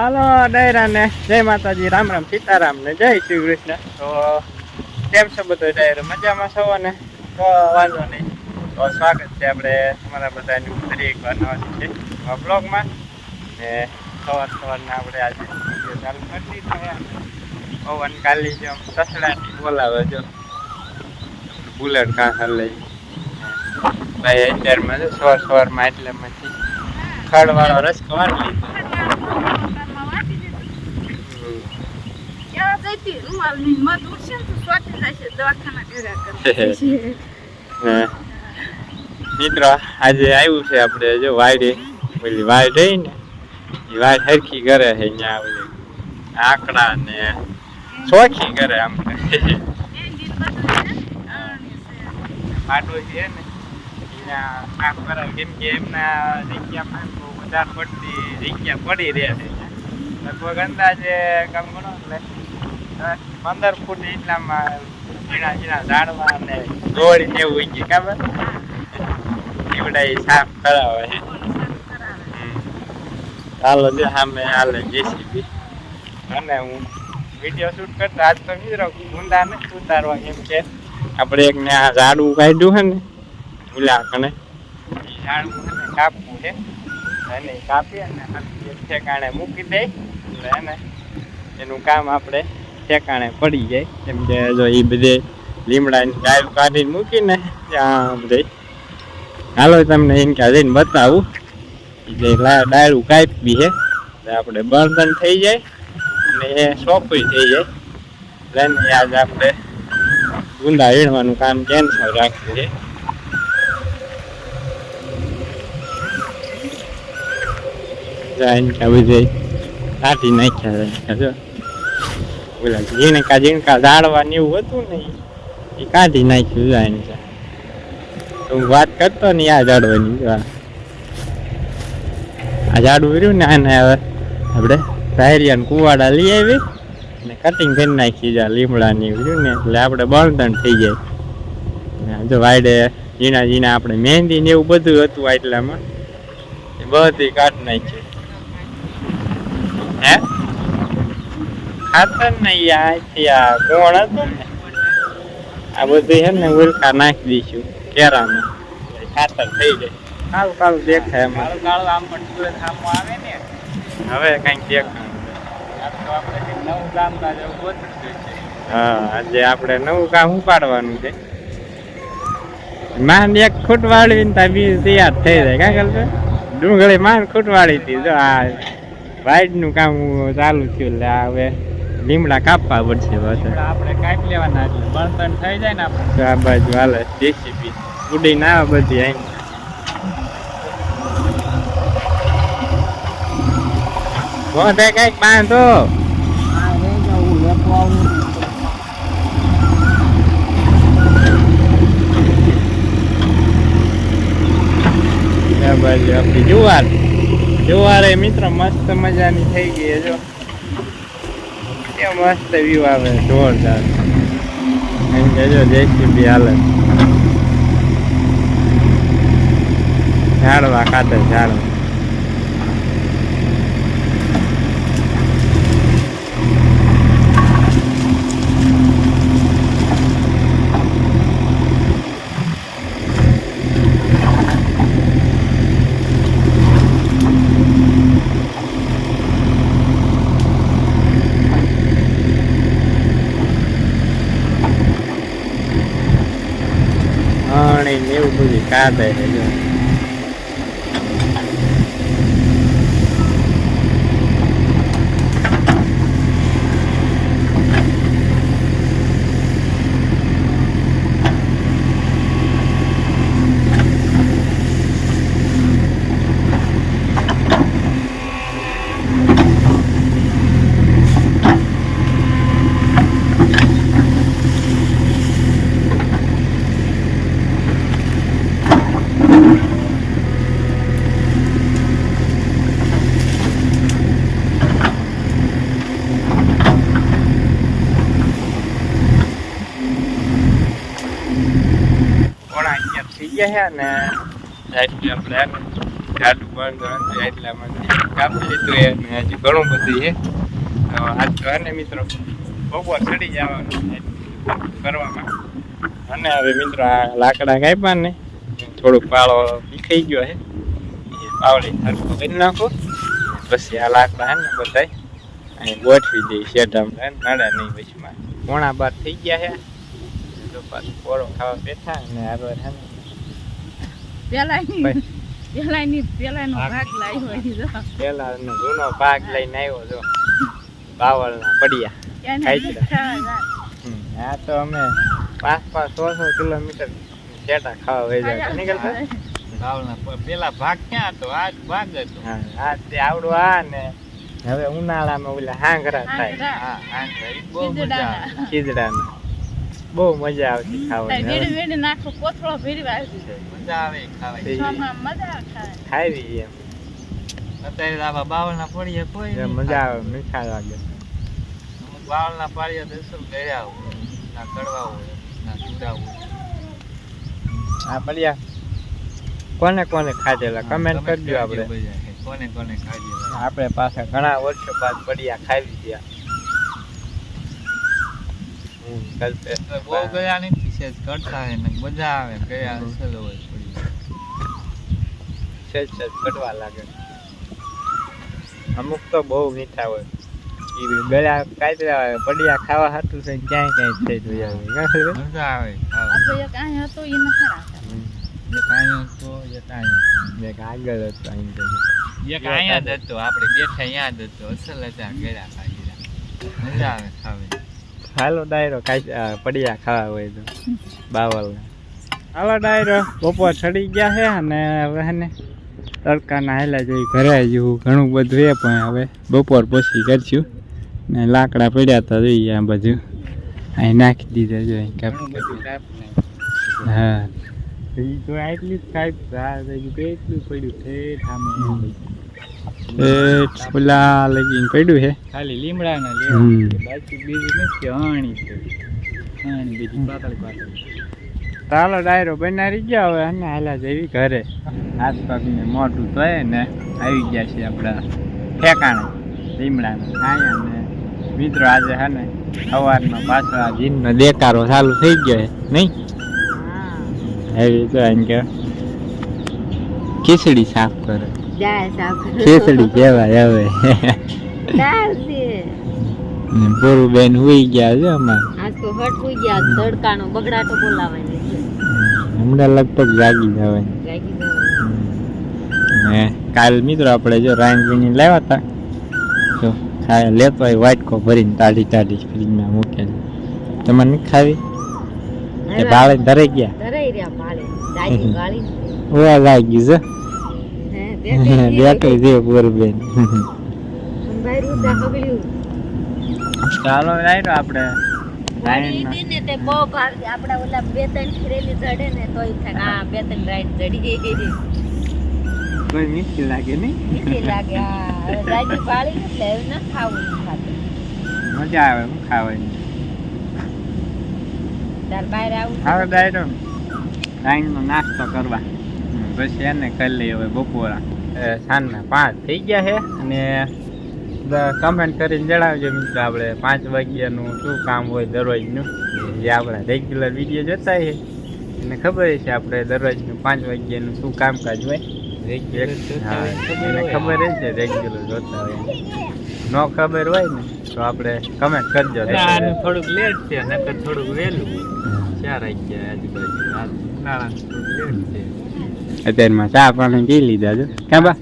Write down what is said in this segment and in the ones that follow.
હાલો ડાયરા ને જય માતાજી, રામ રામ સીતારામ ને જય શ્રી કૃષ્ણ. તો કેમ છો બધો ડાયરો? મજામાં છો ને? તો વાંધો નહીં. તો સ્વાગત છે આપણે તમારા બધાનું ફરી એકવાર નવા છે બ્લોગમાં. ને સવાર સવારના આપણે આજે ચાલુ કરી દીધો પવન કાલી જેમ સસડાની બોલાવે જો બુલેટ કાંસર લઈ. ભાઈ અત્યારમાં સવાર સવારમાં એટલામાંથી ખડવાળો રસ કવાર લીધો હમ. હે. મિત્રો આજે આવ્યું છે આપણે જો વાયરે પેલી વાય રહી ને એ વાય હરખી કરે છે અહીંયા ઓલી આંકડા ને ચોખી કરે આમ. આટલું છે ને કામ કરે, કેમ કે એમના જગ્યામાં બહુ વધારે પડતી જગ્યા પડી રહે છે. લગભગ અંદાજે કામ દસ પંદર ફૂટ એટલામાં ઝીણા ઝીણા ઝાડવા ને દોડી ને એવું હોય ખબર? સાફ કરાવે છે. જે સામે હાલે જેસીબી અને હું વીડિયો શૂટ કરતા, આજ તો મિત્રો ઊંડા નથી ઉતારવા કેમ આપણે એક ને આ ઝાડવું કાઢ્યું છે ને એ ઝાડવું કાપવું છે. અને કાપી અને ઠેકાણે મૂકી દઈ એટલે એને, એનું કામ આપણે ઠેકાણે પડી જાય. કેમ કે જો એ બધે લીમડાની ડાળ કાઢીને મૂકીને, ત્યાં બધે. હાલો તમને એમ કે જઈને બતાવું. ઈ જે લા- ડાળું કાપી છે, એટલે આપણે બળતણ થઈ જાય અને એ સોંપી થઈ જાય. એટલે એને આજ આપણે ગુંદા વીણવાનું કામ કેન્સલ રાખ્યું છે. જાય કે બધે કાઢી નાખ્યા છે. જો ઓલા ઝીણકા ઝીણકા ઝાડવા ને એવું હતું ને એ કાઢી નાખ્યું ને તો હું વાત કરતો ને આ ઝાડવાની આ. ઝાડવું રહ્યું ને આને હવે આપણે સાયરિયાન કુવાડા લઈ આવી ને કટિંગ કરી નાખી લીમડા ને રહ્યું ને એટલે આપણે બળતણ થઈ જાય. જો વાયડે ઝીણા ઝીણા આપણે મહેંદી ને એવું બધું હતું આટલામાં. એ બધી કાઢી નાખી. હે? ખાતર ને ઈ આથી આ કોણ હતું ને આ બધું છે ને ઉલકા નાખી દઈશું કેરામાં ખાતર થઈ જાય કાળું કાળું દેખાય એમાં. કાળું કાળું આમ પટકું થામું આવે ને. હવે કંઈક દેખાય હા આજે આપણે નવું કામ ઉપાડવાનું છે. માન એક ખૂટ વાળવી ત્યાં બીજું તૈયાર થઈ જાય કાં કરતો ડુંગળી માન ખૂટ વાળી હતી જો આ વાઈડનું કામ ચાલુ થયું એટલે હવે લીમડા કાપવા પડશે પાછા. આપણે કાપ લેવાના એટલે બળતણ થઈ જાય ને આપણે. આ બાજુ હાલે જેસીબી ઉડીને આવે બધી અહીં મોઢે કંઈક બાંધો. જુવાર. જુવાર એ મિત્ર મસ્ત મજાની થઈ ગઈ જો. કે મસ્ત વ્યૂ આવે જોરદાર. એમ કહેજો જેસીબી હાલે. ઝાડવા ખાતર ઝાડવા પાણી ને એવું બધું કાઢે છે જો પોણા અગિયાર થઈ ગયા છે ને એટલે આપણે જાડું બંધ હતું એટલામાં કાપી લીધું એ અને હજી ઘણું બધું છે તો આજ તો અને મિત્રો બપોર ચડી જવાનું કરવામાં અને હવે મિત્રો આ લાકડા કાપ્યા ને થોડુંક પાળો વિખાઈ ગયો છે. પાવડી સરખો કરી નાખો. પછી આ લાકડા ને બધાય અહીં ગોઠવી દઈ શેઢામાં નાડા નહીં વચમાં. પોણા બાર થઈ ગયા છે. તો પાછું ખાવા બેઠા અને આગળ ને પેલાની પેલાની પેલાનો ભાગ લાવ્યો જો. પેલા જૂનો ભાગ લઈને આવ્યો જો. બાવળના પડ્યા. એને ખાઈ જ ખાવા જાય. હમ, આ તો અમે પાંચ પાંચ સો સો કિલોમીટર શેટા ખાવા વહી જાય નીકળતા ભાવના પેલા ભાગ ક્યાં હતો? આ ભાગ હતો. હા આ તે આવડો આ ને હવે ઉનાળામાં ઓલા હાંગરા થાય. હા હાંગરા. બહુ મજા આવે. ખીજડાના. બહુ મજા આવતી ખાવાની. નાખો કોથળો. મજા આવે ખાવાની. ચોમામાં મજા આવે ખાવાની. ખાવી એમ. અત્યારે આવા બાવળના પડીએ કોઈ મજા આવે મીઠા લાગે. અમુક બાવળના પાડીએ દર્શન કર્યા હોય ના કડવા હોય ના જુદા હોય. આ પડ્યા કોને કોને ખાધેલા? કમેન્ટ કરજો આપણે. બધા. કોને કોને ખાધેલા. આપણે પાછા ઘણા વર્ષો બાદ પડિયા ખાવી ગયા બહુ ગયા નથી છે કરતા હે ને મજા આવે ગયા અસલ હોય. પડી સહેજ કટવા લાગે. અમુક તો બહુ મીઠા હોય. એ ગળા કાચરા હોય પડિયા ખાવા હાટું છે ક્યાંય ક્યાંય થઈ જોયા હોય. મજા આવે આપણે એક અહીંયા હતો ઈ નખાડા એક અહીંયા હતો એક અહીંયા એક આગળ હતો અહીં એક અહીંયા જ હતો આપણે બેઠા અહીંયા જ હતો. અસલ હતા ગયા ખાધીરા મજા આવે ખાવે હાલો ડાયરો કાંઈ આ ખાવા હોય તો. બાવલ હાલો ડાયરો બપોર ચડી ગયા છે અને હવે ને તડકાના હેલા જઈ ઘરે આવ્યું ઘણું બધું એ પણ હવે બપોર પછી કરશું. ને લાકડા પડ્યા હતા જોઈએ આ બધું અહીં નાખી દીધા જો. હા. તો એટલું જ એટલું પડ્યું? ઠેઠ આમે. ઠેઠ ઓલા લગીને પડ્યું છે. ખાલી લીમડાના લેવા. બાકી બીજું નથી અણી છે. અણી બીજી પાતળી પાતળી. ચાલો ડાયરો બનાવી ગયા હવે અને હાલા જેવી ઘરે. પગને મોઢું ધોય ને આવી ગયા છે આપણા ઠેકાણે લીમડાના છાયા ને મિત્રો આજે હે ને સવારમાં પાછો આ જીનનો દેકારો ચાલુ થઈ ગયો નહીં? એવી તો એમ કે ખીચડી સાફ કરે. ખીચડી કહેવાય હવે. પૂરું બેન હુઈ ગયા છે અમારે. આજ તો હટ હુઈ ગયા તડકાનો બગડાટો બોલાવે. હમણાં લગભગ જાગી જવાય જાગી. ને કાલ મિત્રો આપણે જો પીની લાવ્યા હતા. જો ખાય લેતો હોય વાટકો ભરીને તાડી તાડી ફ્રીજમાં મૂકેલી. તમને નથી ખાવી? એ ભાળે ધરે ગયા? ધરાઈ રહ્યા ભાળે દાજી ગાળી ઓવા લાગી છે. બેઠો છે પૂરબેન ચાલો આપણે. ને તે બહુ ભાવતી આપડા ઓલા બે ત્રણ ખીરેલી જડે ને તોય થાય કે બે ત્રણ રાઈડ જડી ગઈ. મીઠી લાગે નહીં? મીઠી લાગે આ હવે દાજી એટલે હવે ના ખાવું ખાતું. મજા આવે હું ખાવાની. તાર બહાર આવું હવે ડાયરો રાઈનનો નાસ્તો કરવા. પછી એને કરી લઈએ હવે બપોરા. સાંજ સાંજના પાંચ થઈ ગયા છે અને કમેન્ટ કરીને જણાવજો મિત્રો આપણે પાંચ વાગ્યાનું શું કામ હોય દરરોજનું. જે આપણા રેગ્યુલર વીડિયો જોતા હોય એને ખબર છે આપણે દરરોજનું પાંચ વાગ્યાનું શું કામકાજ હોય? એને ખબર છે રેગ્યુલર જોતા હોય. ન ખબર હોય ને તો આપણે કમેન્ટ કરજો. થોડુંક લેટ છે નકર થોડુંક વહેલું. ચાર વાગ્યા આજુબાજુ. આજ લેટ છે. અત્યારમાં ચા પાણી પી લીધા છો. ક્યાં બા?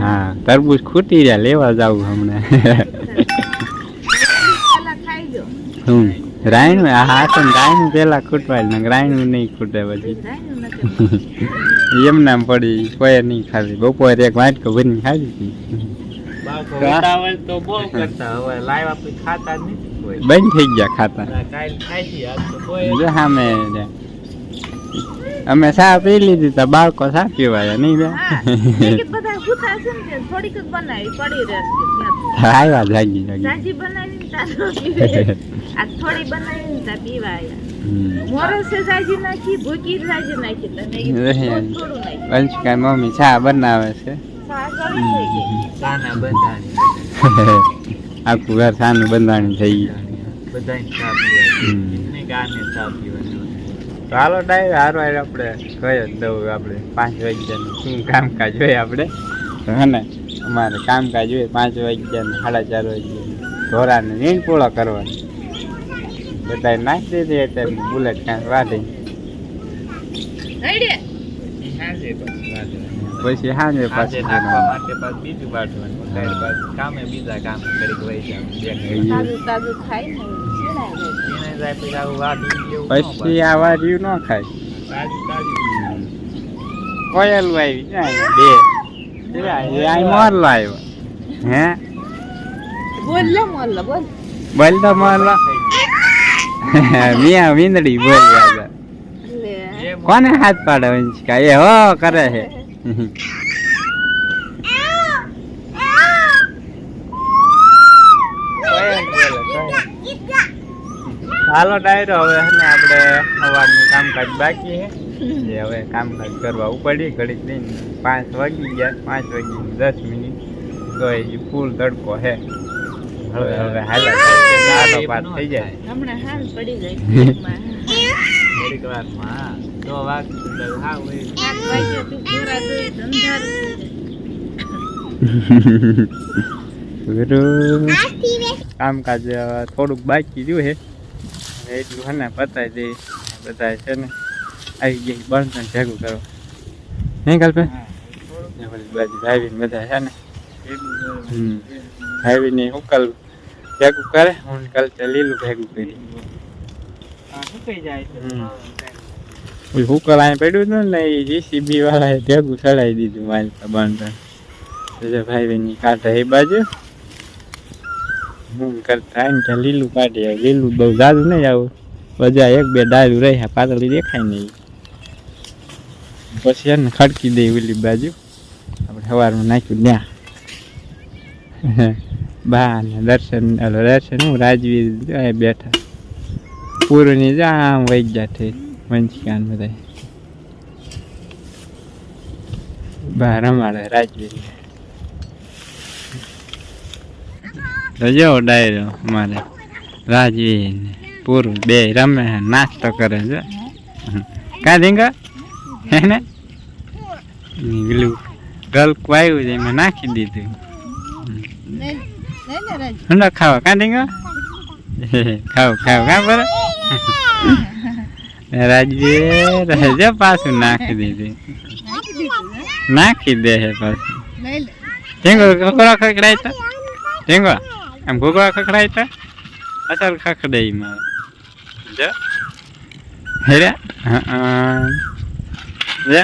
હા, તરબૂચ ખૂટી રહ્યા, લેવા જાવ હમણાં. હમ, રાયણું હા, તો રાયણું પેલા ખૂટવાય ને રાયણું નહીં ખૂટે પછી. એમ નામ પડી, કોઈ નહીં ખાધી. બપોરે એક વાટકો ભરીને ખાધી તો બહુ કરતા હવે લાઈવ પછી ખાતા કોઈ બંધ થઈ ગયા ખાતા આ કાલ ખાઈ છીએ, આજ તો કોઈ જો સામે. અમે ચા પી લીધી તા બાળકો ચા પીવાયા નહીં બે આવ્યા જાગી મમ્મી ચા બનાવે છે આખું ઘર સાનું બંધાણી થઈ ગયું ચાલો ડાયર હારવાર આપણે કયો જ દઉં આપણે. પાંચ વાગ્યાનું શું કામકાજ હોય આપણે? તો હે ને અમારે કામકાજ હોય પાંચ વાગ્યાનું સાડા ચાર વાગ્યા ઢોરાને નીણ પૂળો કરવાનો. બધા નાખી દીધી અત્યારે બુલેટ કાંઈ વાઢી પછી સાંજે પાછી નાખવા માટે પાછું બીજું વાઢવાનું ત્યારે પાછું કામે બીજા કામ કરી વહી જવાનું. તાજું તાજું ને જાય. પછી આવું વાઢી પછી આ વાર્યું ન ખાય. તાજું તાજું. કોયલું આવી બે. મોરલો આવ્યો. હે? બોલ લે બોલ. બોલ તો મોરલો મિયા વીંદડી બોલ કોને હાથ પાડે વંશિકા? એ હો કરે છે. હાલો ડાયરો હવે હે ને આપણે સવારનું કામકાજ બાકી છે. હવે કામકાજ કરવા ઉપડી ઘડીક લઈને પાંચ વાગી ગયા પાંચ વાગી દસ મિનિટ. તો એ ફૂલ તડકો છે. હવે હવે હાલા પાસ થઈ જાય. હમણાં હાલ પડી જાય હા. તો વાત હા કામકાજ થોડુંક બાકી રહ્યું છે. એટલું હે ને પતાવી દે. બધા છે ને આવી ગઈ બળતણ ભેગું કરો નહીં કલ્પે? ને બાજુ ભાઈબીન બધા છે ને. હમ. ભાઈબીને ઉકલ ભેગું કરે? હું કલ્પે લીલું ભેગું કરી સુકાઈ જાય છે. હમ. ઓલું હુકલ અહીં પડ્યું હતું ને એ જીસીબી વાળાએ ભેગું ચડાવી દીધું મારી બળતણ ભાઈ બેની કાંઠે એ બાજુ. હું કરતા એમ ત્યાં લીલું કાઢી આવે લીલું બહુ જાદુ નહીં આવું. બધા એક બે ડાળું રહ્યા, પાતળી દેખાય નહીં. પછી એને ખડકી દઈ ઓલી બાજુ. આપણે સવારમાં નાખ્યું ત્યાં બા ને દર્શન દર્શન. હું રાજવીર બેઠા. પૂરની જ આમ વહી ગયા વંશિકાન બધા બા રમાડે રાજવીર તો જો ડાયરો મારે રાજવીર પૂરું બે રમે નાસ્તો કરે છે. કા ધીંગા? હે ને? પેલું ગલકું આવ્યું છે એમાં નાખી દીધું. રાજ ઠંડો ખાવા કા ધીંગા? ખાવ ખાવ કા બરે રાજવીર જો પાછું નાખી દીધી. નાખી દે હે? પાછું. લઈ લે ઢીંગો ઘોઘરા ખખડાય તો. ઢીંગો આમ ઘોઘરા ખખડાય તો. અસર ખખડાઈ મારે. જો. હેરે હા એ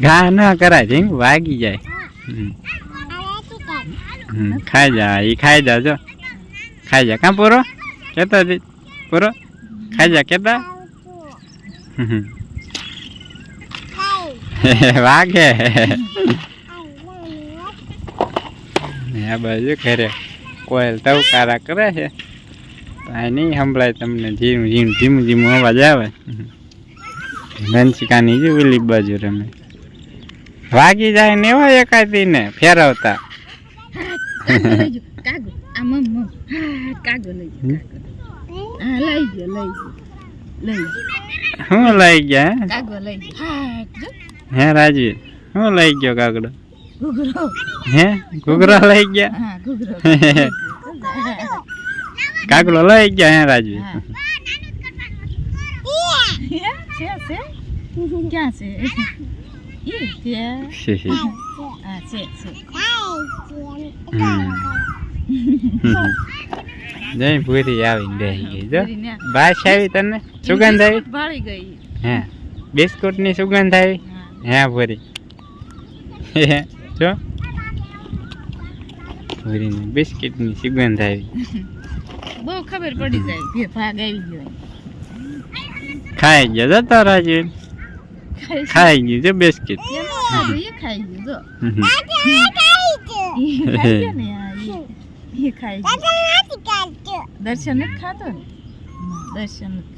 ઘા ન કરાય ઢીંગ વાગી જાય. હમ. હમ, ખાઈ જા ઈ ખાઈ જા જો. ખાઈ જા. કાં પૂરો? કેતા પૂરો? ખાઈ જા, કેતા. વાગે. આ બાજુ ઘરે કોયલ ટવકારા કરે છે. આ નહીં સંભળાય તમને. ધીમું ધીમું ધીમું ધીમું અવાજ આવે. ઘનશિકાની જે ઓલી બાજુ રમે. વાગી જાય ને એવા એકાદી ને ફેરવતા કાગો લઈ કાગો. હા, હા ગયો લઈ ગયો લઈ ગયો. શું લઈ ગયા હે? કાગો લઈ ગયો. હે રાજવીર શું લઈ ગયો કાગડો? ઘૂઘરો. હે ઘૂઘરો લઈ ગયા? હા ઘૂઘરો. કાગડો લઈ ગયા હે રાજવીર હા. છે છે? ક્યાં છે? છે. છે જય પૂરી આવીને બેસી ગઈ જો. પૂરીને. બાસ આવી તને? સુગંધ આવી? ભાળી ગઈ. હે. બિસ્કુટની સુગંધ આવી? હા. હે પૂરી જો. પૂરી બિસ્કિટની સુગંધ આવી. બહુ ખબર પડી જાય કે ભાગ આવી ગયો. ખાઈ ગયો જતો રાજવીર ખાઈ ખાઈ ગયું જો બિસ્કિટ. આવે, ખાઈ ગયું જો. ખાઈ ગયો. એ ખાઈ ગયો. દર્શન નથી ખાતો ને દર્શન નથી